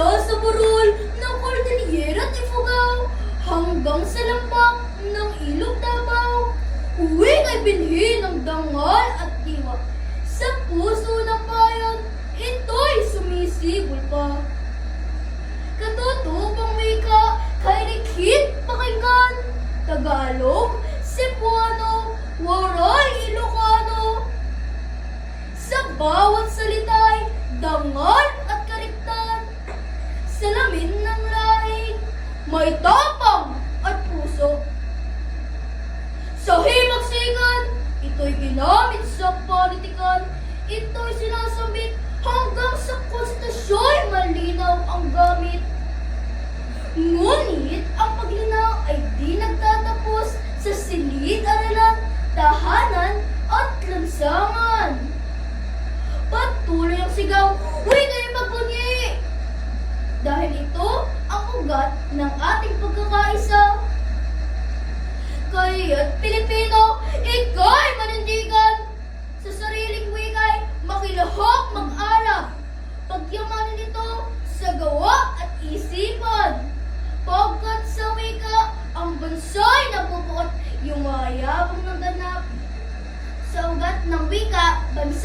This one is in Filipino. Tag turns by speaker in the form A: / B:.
A: mula sa burol ng Cordillera at Ifugao hanggang sa lampak ng Ilog Davao. Uwing ay binhi ng dangal at tiwa. Sa puso ng bayan, ito'y sumisibol pa. Katutupang wika, kay Rikit pakinggan, Tagalog, Cebuano, Waray Ilocano. Sa bawat salita'y dangal may tapang at puso. Sa himagsikan, ito'y ginamit sa politikan. Ito'y sinasambit hanggang sa konstitusyon malinaw ang gamit. Ngunit ang paglinaw ay di nagtatapos sa silid-aralan, tahanan at lansangan. Patuloy ang sigaw, Uy, kayo magbunyi! Dahil ito dagat ng ating pagkakaisa. Kaya't Pilipino, ikaw'y manindigan! Sa sariling wika'y makilahok mag-arap. Pagyamanin nito sa gawa at isipan. Pagkat sa wika, ang banso'y nabubuot, yumayabang ng ganap. Sa ugat ng wika, bansa